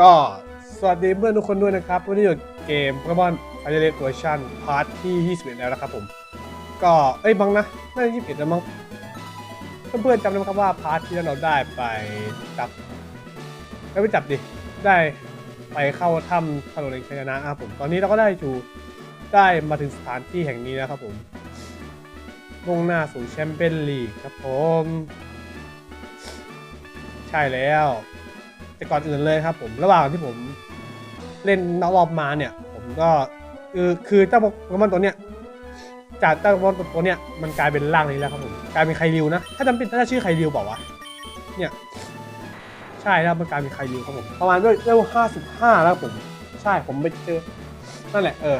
ก็สวัสดีเพื่อนทุกคนด้วยนะครับวันนี้อยู่เกมโปเกมอนไฟเดอร์เวอร์ชันพาร์ทที่21 แล้วนะครับผม ก็เอ้ยบังนะน่าจะ21แล้วมั้งเพื่อนๆจำได้ไหมครับว่าพาร์ทที่แล้วเราได้ไปจับไม่ไปจับดิได้ไปเข้าถ้ำถนนเอกชัยนะครับผมตอนนี้เราก็ได้อยู่ได้มาถึงสถานที่แห่งนี้แล้วครับผมมุ่งหน้าสู่แชมเปี้ยนลีกครับผม ใช่แล้ว แต่ก่อนอื่นเลยครับ ผมระหว่างที่ผมเล่นนอกรอบมาเนี่ย ผมก็คือคือเจ้าโปเกมอนตัวเนี้ยจากเจ้าโปเกมอนตัวเนี้ยมันกลายเป็นร่างนี้แล้วครับผมกลายเป็นไคริวนะถ้าจำเป็นถ้าชื่อไคริวบอกว่าวะเนี่ยใช่แล้วมันกลายเป็นไคริวครับผมประมาณด้วยเลเวลห้าสิบห้าแล้วครับผมใช่ผมไปเจอนั่นแหละเออ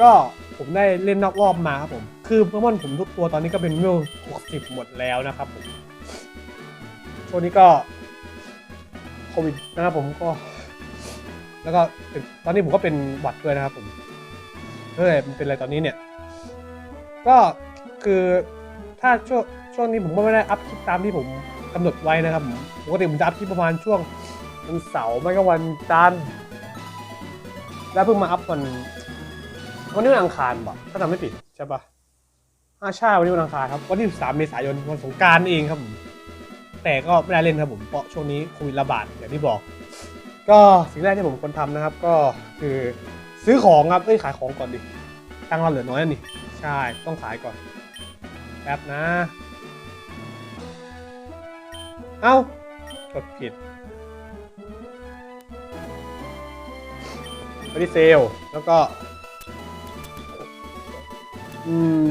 ก็ผมได้เล่นนอกรอบมาครับผม คือโปเกมอนผมทุกตัวตอนนี้ก็เป็นเลเวลหกสิบหมดแล้วนะครับผมช่วงนี้ก็ ควิดนะครับผมก็ แล้วก็ตอนนี้ผมก็เป็นหวัดด้วยนะครับ ผมเฮ้ยมันเป็นอะไรตอนนี้เนี่ย ก็คือถ้าช่วงช่วงนี้ผมก็ไม่ได้อัพคลิปตามที่ผมกำหนดไว้นะครับผมปกติผมจะอัพคลิปประมาณช่วงวันเสาร์ไม่ก็วันจันทร์แล้วเพิ่งมาอัพวันวันนี้วันอังคารบ่ถ้าจำไม่ผิดใช่ปะอ่าใช่วันนี้วันอังคารครับวันที่ 13 เมษายนวันสงกรารเองครับผม แต่ก็ไม่ได้เล่นครับผมเพราะช่วงนี้โควิดระบาดอย่างที่บอก ก็สิ่งแรกที่ผมควรทำนะครับ ก็คือซื้อของครับเอ้ยขายของก่อนดิตังค์เราเหลือน้อยแล้วนี่ใช่ต้องขายก่อนแป๊บนะ เอ้ากดผิดไปที่เซลแล้วก็ อืม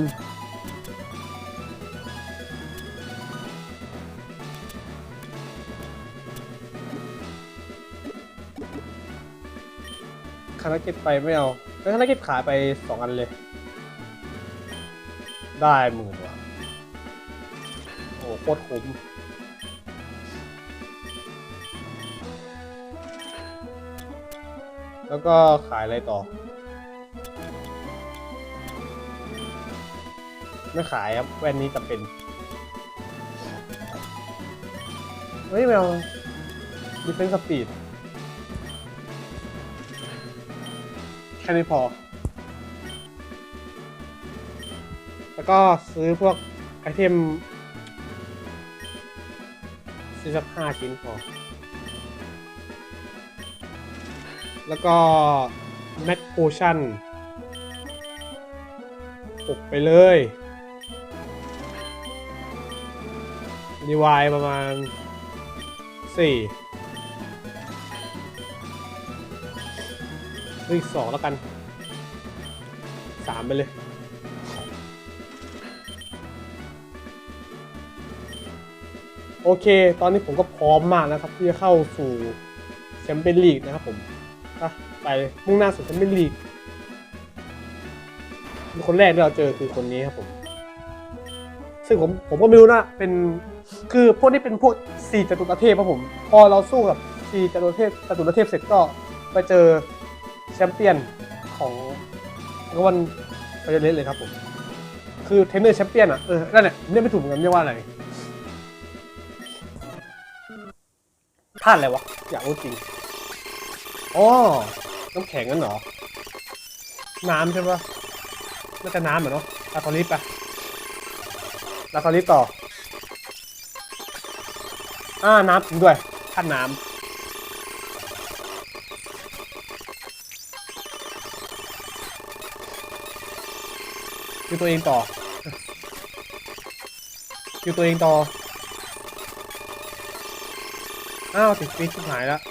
านาเก็ตไปไม่เอาแล้วคานาเก็ตขายไปสองอันเลย ได้หมื่นว่ะโอ้โคตรคุ้มแล้วก็ขายอะไรต่อ ไม่ขายครับแว่นนี้จำเป็น เฮ้ยแมวดิเฟนสปีด แค่นี้พอ แล้วก็ซื้อพวกไอเทมซื้อสักห้าชิ้นพอ แล้วก็แม็กโพชั่นปกไปเลยดีวายประมาณสี่ ซื้ออีกสองแล้วกันสามไปเลยโอเค ตอนนี้ผมก็พร้อมมากนะครับ ที่จะเข้าสู่แชมเปี้ยนลีกนะครับผมไปมุ่งหน้าสู่แชมเปี้ยนลีกคนแรกที่เราเจอคือคนนี้ครับผม ซึ่งผมผมก็ไม่รู้นะ เป็นคือพวกนี้เป็นพวกสี่จตุรเทพครับผม พอเราสู้กับสี่จตุรเทพจตุรเทพเสร็จก็ไปเจอ แชมเปี้ยนของรางวัลไปเล่นเลยครับผม คือเทนเนอร์แชมเปี้ยนอะ เออ นั่นแหละเรียกไม่ถูกเหมือนกันเรียกว่าอะไรท่าอะไรวะ อยากรู้จริงอ๋อน้ำแข็งนั่นเหรอ น้ำใช่ปะน่าจะน้ำเหรอเนาะลาทอริสปะลาทอริสต่อ อ่า น้ำจริงด้วยท่านน้ำ คือตัวเองต่อคือตัวเองต่อ อ้าวติดฟิตชิบหายแล้ว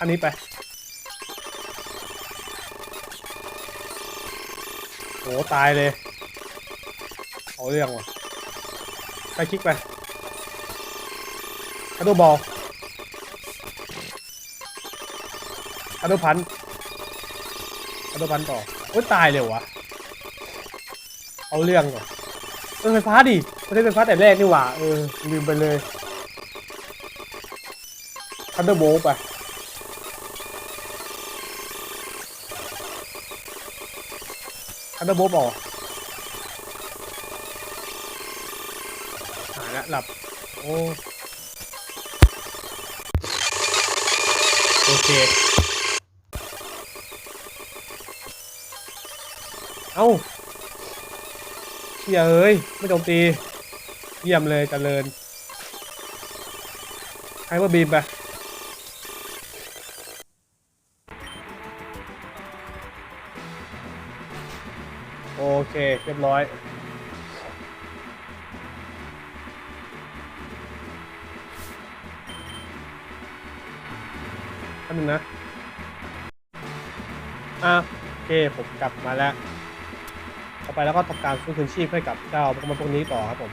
อันนี้ไปโหตายเลย เรื่องว่ะ ไปคลิกไปอดูโบอลอดูพันอันโดพันต่อเอ้ยตายเลยววะเอาเรื่องก่ะเออไฟฟ้าดิไม่ได้ไฟฟ้าแต่แรกนี่หว่า เออ ลืมไปเลยทันเดอร์โบว์ไปทันเดอร์โบว์ออก หลับ โอ้โอเค เอ้าเชี่ยเอ้ย ไม่โจมตี เยี่ยมเลยเจริญไฮเปอร์บีมไปโอเค เรียบร้อย อันนึงนะ อะโอเคผมกลับมาแล้วต่อไปแล้วก็ทำการฟื้นคืนชีพให้กับเจ้าโปเกมอนพวกนี้ต่อครับผม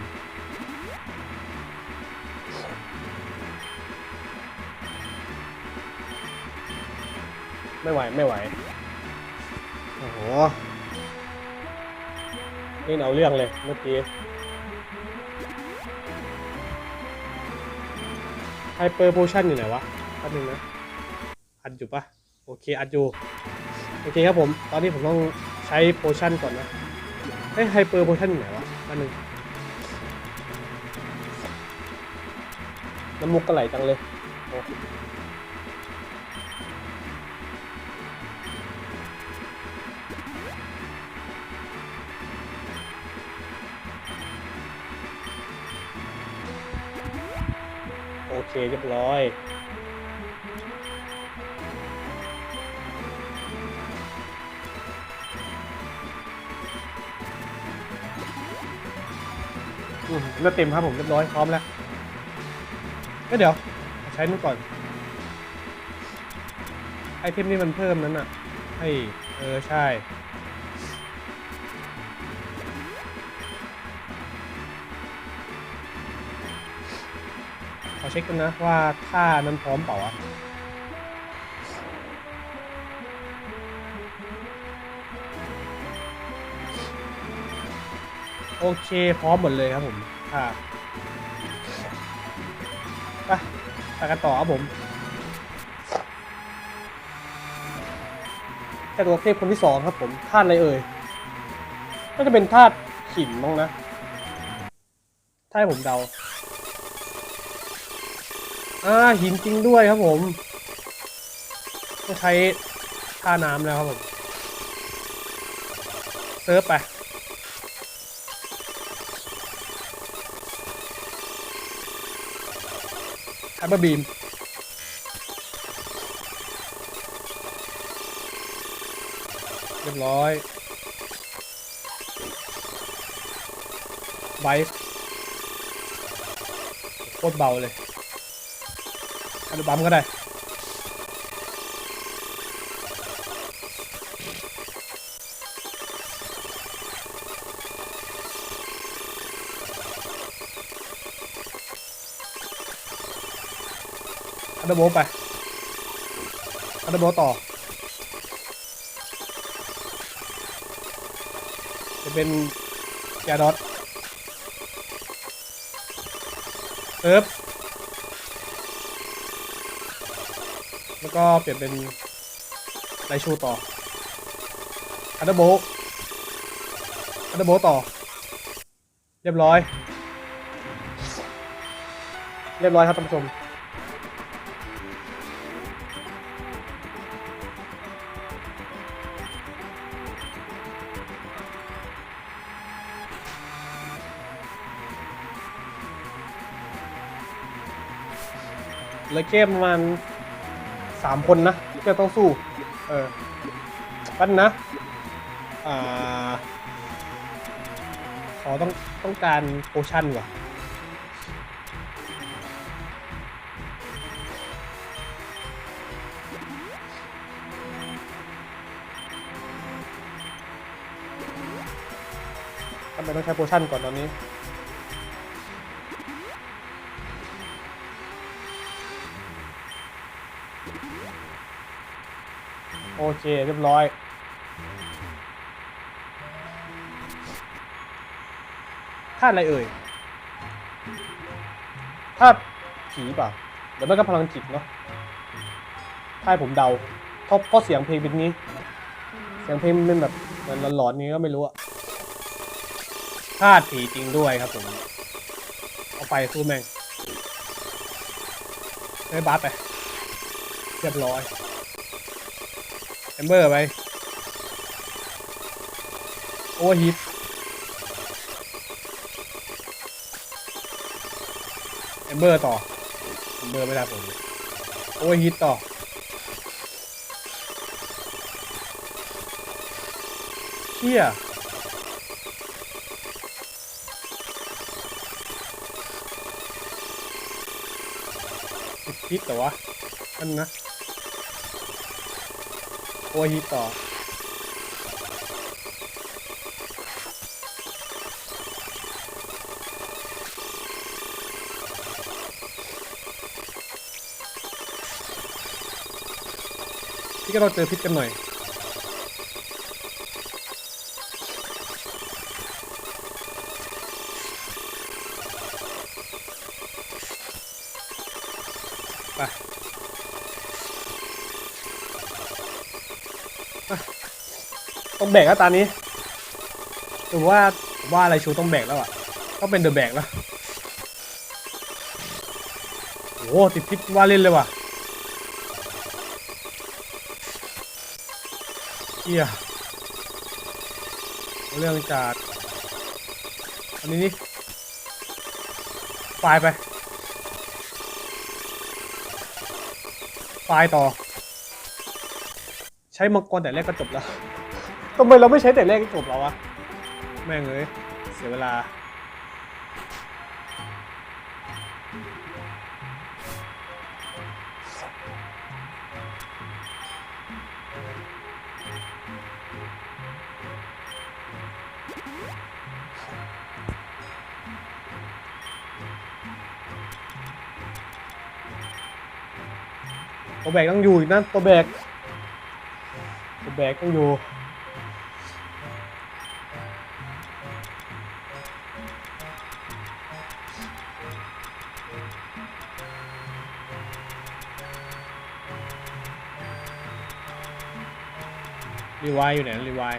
ไม่ไหว ไม่ไหว โอ้โห นี่เอาเรื่องเลยเมื่อกี้ ไฮเปอร์โพชั่นอยู่ไหนวะแป๊บนึงนะ อยู่ปะโอเคอัดอยู่โอเคครับผม ตอนนี้ผมต้องใช้โพชั่นก่อนนะเฮ้ยไฮเปอร์โพชั่นอยู่ไหนวะแป๊บนึงน้ำมุกก็ไหลจังเลยโอเคเรียบร้อย เลือดเต็มครับผมเรียบร้อยพร้อมแล้วก็เดี๋ยว ใช้นู่นก่อน ไอเทมนี่มันเพิ่มนั้นอะให้เออ ใช่ ขอเช็คกันนะว่าท่านั้นพร้อมเปล่าอะ โอเค พร้อมหมดเลยครับผมค่ะไปไปกันต่อครับผมแต่ตัวเทพคนที่สองครับผมธาตุอะไรเอ่ยก็จะเป็นธาตุหินมั้งนะถ้าให้ผมเดาอ่าหินจริงด้วยครับผมต้องใช้ท่าน้ำแล้วครับผมเซิร์ฟไป ไฮเปอร์บีมเรียบร้อยไบค์โคตรเบาเลยอันบัมก็ได้ อันเดอร์โบไปอันเดอร์โบต่อ จะเป็นยาดอทเซิร์ฟแล้วก็เปลี่ยนเป็นไลชูต่อ อันเดอร์โบอันเดอร์โบต่อ เรียบร้อย เรียบร้อยครับท่านผู้ชม เหลือเกมประมาณสามคนนะที่จะต้องสู้ เออปั้นนะ อ่า ขอต้องต้องการโพชั่นว่ะทำไมต้องใช้โพชั่นก่อนตอนนี้ โอเคเรียบร้อย ธาตุอะไรเอ่ย ธาตุผีเปล่าเดี๋ยวไม่ก็พลังจิตเนาะถ้าผมเดาเพราะเพราะเสียงเพลงเป็นงี้ เสียงเพลงมันเป็นแบบมันหลอนๆนี้ก็ไม่รู้อะธาตุผีจริงด้วยครับผม เอาไปสู้แม่งได้บัฟไป รียบร้อยแอมเบอร์ไปโอเวอร์ฮิตแอมเบอร์ต่อแอมเบอร์ไม่ได้ผมโอเวอร์ฮิตต่อเชี่ยติดพิษแต่วะอันนะ โอฮิตต่อที่ก็เราเจอพิษกันหน่อย ต้องแบกแล้วตอนนี้ผมว่าว่าอะไรชูต้องแบกแล้วอะต้องเป็นเดอะแบกแล้วโอ้ติดพิษว่าเล่นเลยว่ะเฮียเอเรื่องจากอันนี้นี่ไฟไปไฟต่อ ใช้มังกรแต่แรกก็จบแล้ว ทำไมเราไม่ใช้แต่แรกก็จบแล้ววะแม่งเลยเสียเวลา ตัวแบกต้องอยู่อีกนะตัวแบกตัวแบกต้องอยู่ รีไวายอยู่ไหนรีไวาย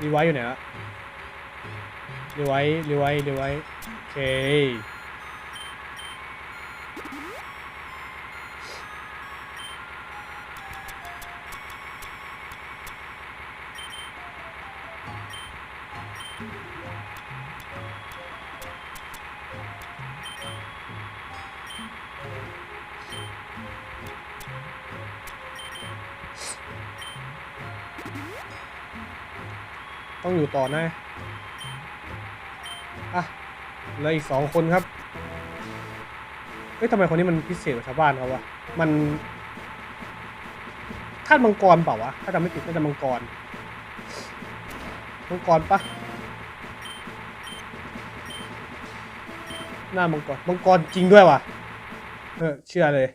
รีไวายอยู่ไหนละรีไวายรีไวายรีไวายโอเค ต้องอยู่ต่อนะอะเหลืออีกสองคนครับเฮ้ยทำไมคนนี้มันพิเศษกว่าชาวบ้านเขาวะมันธาตุมังกรเปล่าวะถ้าจำไม่ผิดน่าจะมังกรมังกรปะหน้ามังกรมังกรจริงด้วยวะเออเชื่อเลย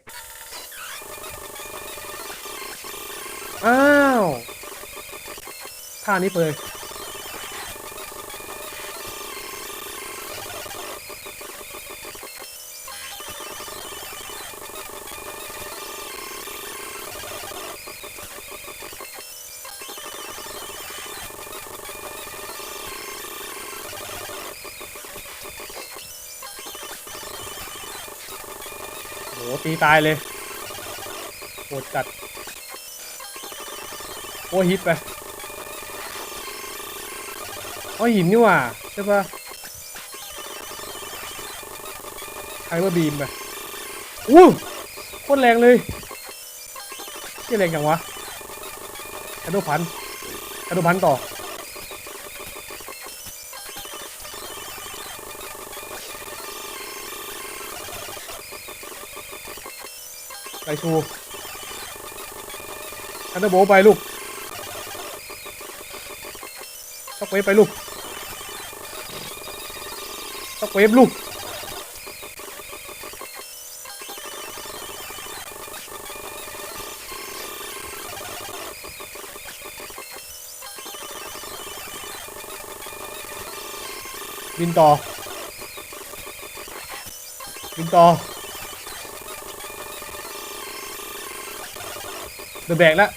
อ้าวท่านี้เลย ตีตายเลยโหดจัดโอ้ฮิตไปโอ๋อหินนี่ว่าใช่ปะไฮเปอร์บีมไปอู้โคตรแรงเลยที่แรงจังวะกระโดดพันกระโดดพันต่อ ไปชูคันเดอร์โบไปลูกช็อกเวฟไปลูกช็อกเวฟลูกบินต่อบินต่อ เดือแบกแล้ว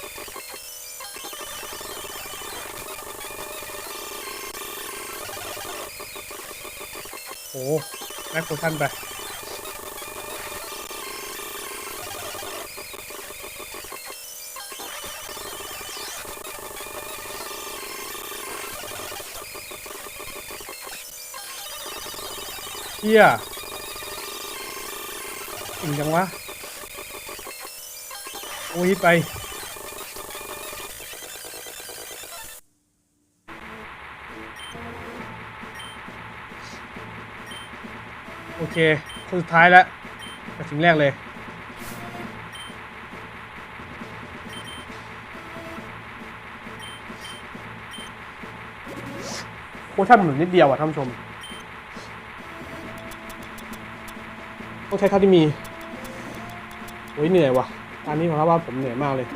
โอ้แม็กโพชั่นไปเฮียอิ่งจังวะ โอ้ยฮิตไป โอเค คนสุดท้ายแล้วแต่สิ่งแรกเลยโอ้ท่นเหมือนนิดเดียวอะท่านผู้ชมต้องใช้เท่าที่มีโอ้ยเหนื่อยว่ะ ตอนนี้ผมว่าผมเหนื่อยมากเลย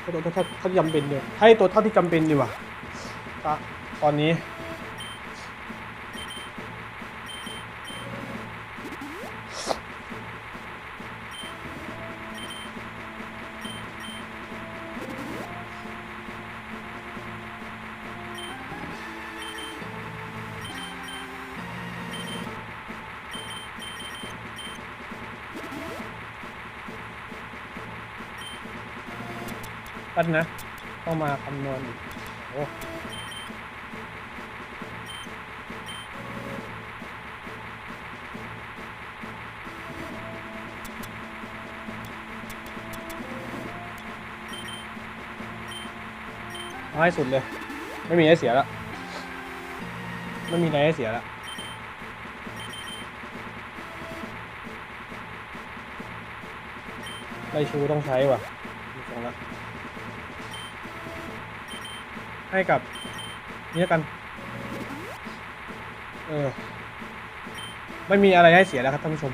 ให้ตัวเท่าที่จำเป็นเดียวให้ตัวเท่าที่จำเป็นดีกว่าตอนนี้ ต้องมาคำนวณอีกโอ้เอาให้สุดเลย ไม่มีอะไรเสียแล้วไม่มีอะไรเสียแล้วไลชูต้องใช้ว่ะดูทรงแล้ว ให้กับนี่ล้วกัน เออ ไม่มีอะไรให้เสียแล้วครับท่านผู้ชม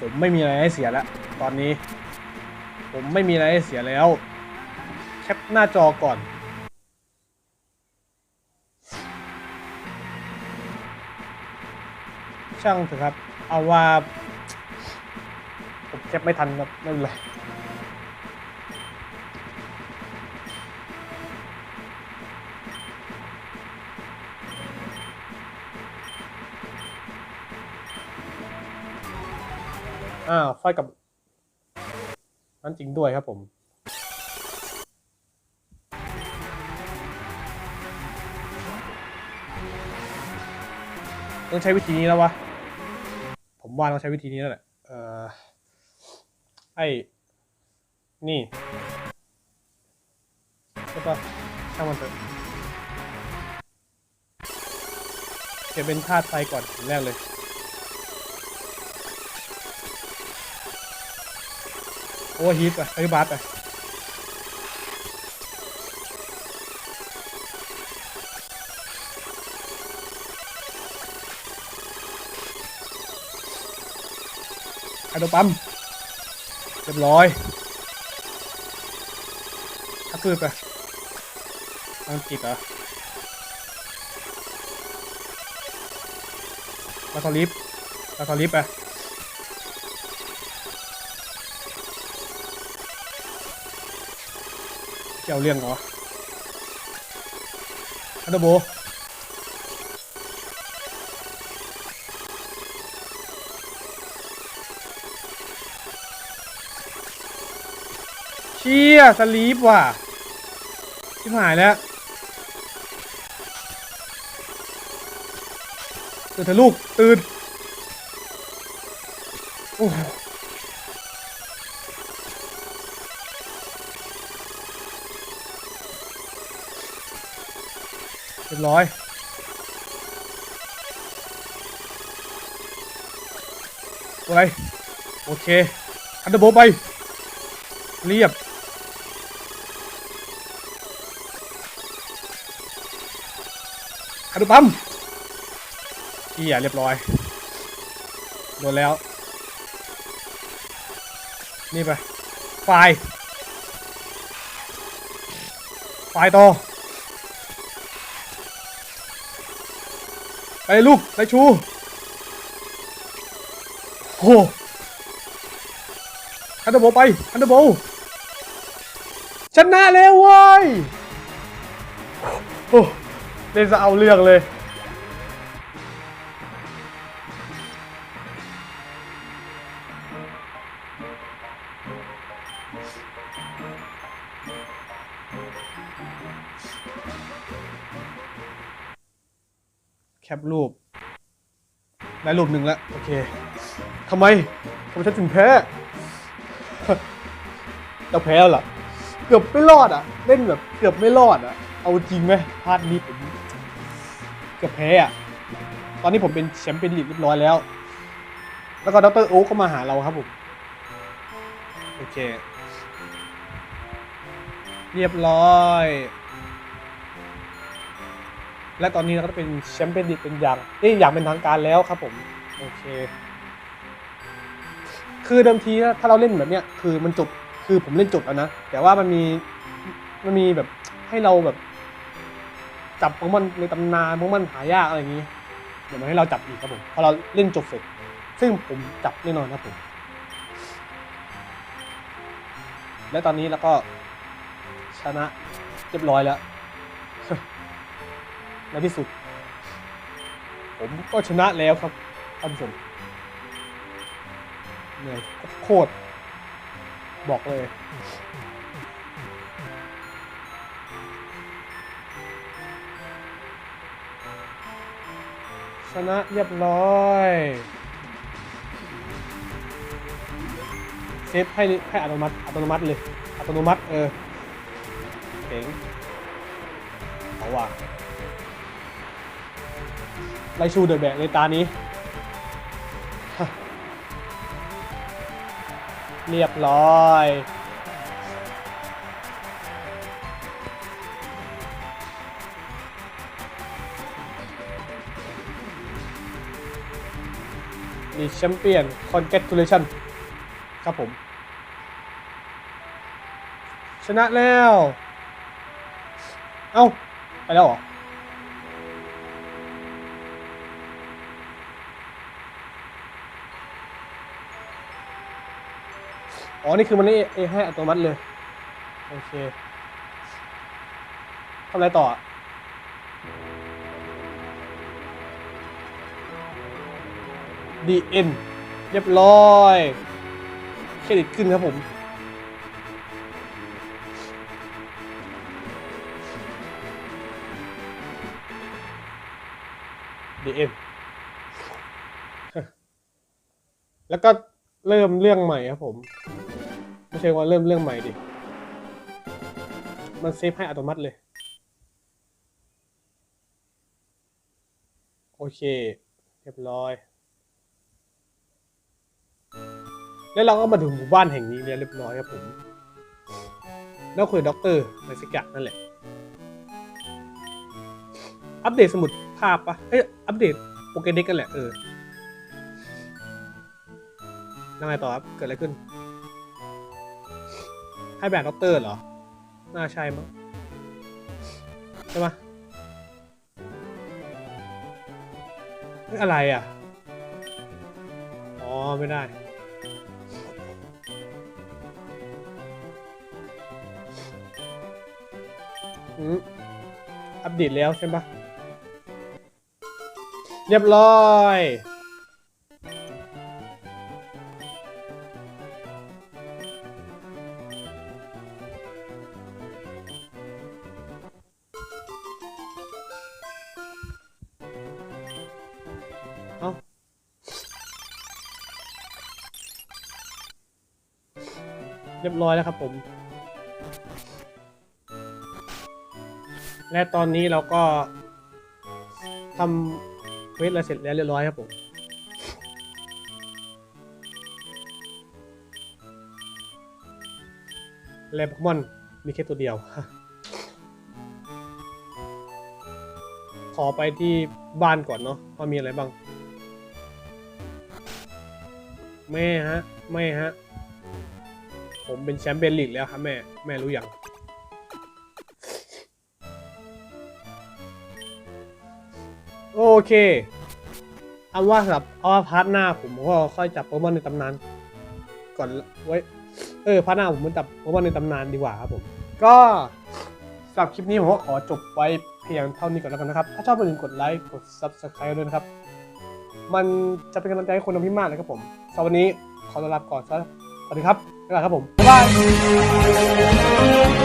ผมไม่มีอะไรให้เสียแล้ว ตอนนี้ ผมไม่มีอะไรให้เสียแล้ว แคปหน้าจอก่อน ช่างเถอะครับ เอาว่า ผมแคปไม่ทันครับไม่เป็นไร อ้าวไฟกับนั่นจริงด้วยครับผม ต้องใช้วิธีนี้แล้ววะ ผมว่าต้องใช้วิธีนี้แล้วแหละเอ่อไอ้ นี่ใช่ปะช่างมันเถอะเก็บเป็นธาตุไฟก่อนอันแรกเลย โอ้ฮีทไปไอ้บาสไปไอ้ตัวปั๊มเรียบร้อยทักคืบไปอังกฤษเหรอมาทอลิฟมาทอลิฟ ไปเจ้าเรื่องเหรอฮันโดโบเชี่ยสลีปว่ะชิบหายแล้วตื่นเถอะลูก ตื่น โอ้ บร้อย อะไร โอเค อันเดอร์โบไป เรียบ อันเดอร์ปั๊มเฮียเรียบร้อย โดนแล้ว นี่ไป ไฟ ไฟต่อ ไปลูก ไปชูโอ้ฮันเดอร์โบไปฮันเดอร์โบชนะแล้วเว้ย โอ้เล่นจะเอาเรื่องเลย ปรูปได้รูปหนึ่งแล้ว โอเคทำไมทำไมฉันถึงแพ้เราแพ้แล้วเหรอเกือบไม่รอดอะ เล่นแบบเกือบไม่รอดอะ เอาจริงไหมพลาดนี้ผมเกือบแพ้อะ ตอนนี้ผมเป็นแชมป์เปี้ยนลีกเรียบร้อยแล้ว แล้วก็ดรโอ๊คก็มาหาเราครับผม โอเค เรียบร้อย และตอนนี้เราก็เป็นแชมเปี้ยนลีกเป็นอย่างเอ้ยอย่างเป็นทางการแล้วครับผม โอเค คือเดิมทีถ้าเราเล่นแบบเนี้ยคือมันจบคือผมเล่นจบแล้วนะ แต่ว่ามันมีมันมีแบบให้เราแบบ จับโปเกมอนในตำนานโปเกมอนหายากอะไรอย่างนี้ เดี๋ยวมาให้เราจับอีกครับผมพอเราเล่นจบเสร็จ ซึ่งผมจับแน่นอนครับผม และตอนนี้เราก็ชนะเรียบร้อยแล้ว ในที่สุด ผมก็ชนะแล้วครับท่านผู้ชมเหนื่อยโคตร บอกเลย ชนะเรียบร้อยเซฟให้ให้อัตโนมัติอัตโนมัติเลย อัตโนมัติเออเจ๋งเอาว่ะ ไล่ชูเดอะแบกเลยตานี้ เรียบร้อยมีแชมเปี้ยน congratulation ครับผม ชนะแล้ว เอ้า ไปแล้วเหรอ อ๋อ นี่คือมันนี่เอให้อัตโนมัติเลย โอเคทำอะไรต่อ ดีเอ็นเรียบร้อยเครดิตขึ้นครับผมดีเอ็นแล้วก็เริ่มเรื่องใหม่ครับผม ไม่ใช่ว่าเริ่มเรื่องใหม่ดิ มันเซฟให้อัตโนมัติเลย โอเค เรียบร้อย แล้วเราก็มาถึงหมู่บ้านแห่งนี้เรียบร้อยครับผม แล้วคุยด็อกเตอร์ในสกัดนั่นแหละ อัปเดตสมุดภาพปะเอ้ย อัปเดตโปเกเด็กกันแหละ เออยังไงต่อครับ เกิดอะไรขึ้น ให้แบบด็อกเตอร์เหรอ น่าใช่มั้งใช่ปะเฮ้ยอะไรอะ อ๋อ ไม่ได้ อืมอัปเดตแล้วใช่ปะเรียบร้อย เรียบร้อยแล้วครับผม และตอนนี้เราก็ทำเควสอะไรเสร็จแล้วเรียบร้อยครับผม แลโปเกมอนมีแค่ตัวเดียว ขอไปที่บ้านก่อนเนาะว่ามีอะไรบ้าง แม่ฮะ แม่ฮะ ผมเป็นแชมป์เปี้ยนลีกแล้วครับแม่ แม่รู้อย่าง โอเคเอาว่าสับเอาว่าพาร์ทหน้าผมก็ค่อยจับโปเกมอนในตำนาน ก่อนไว้ เออพาร์ทหน้าผมมันจับโปเกมอนในตำนานดีกว่าครับผม ก็สำหรับคลิปนี้ผมก็ขอจบไว้เพียงเท่านี้ก่อนแล้วกันนะครับ ถ้าชอบอย่าลืมกดไลค์ กด subscribe ด้วยนะครับ มันจะเป็นกำลังใจให้คนทำพิมพ์มากเลยครับผมสำหรับวันนี้ขอลาไปก่อนสวัสดีครับ นะครับผมบ๊ายบาย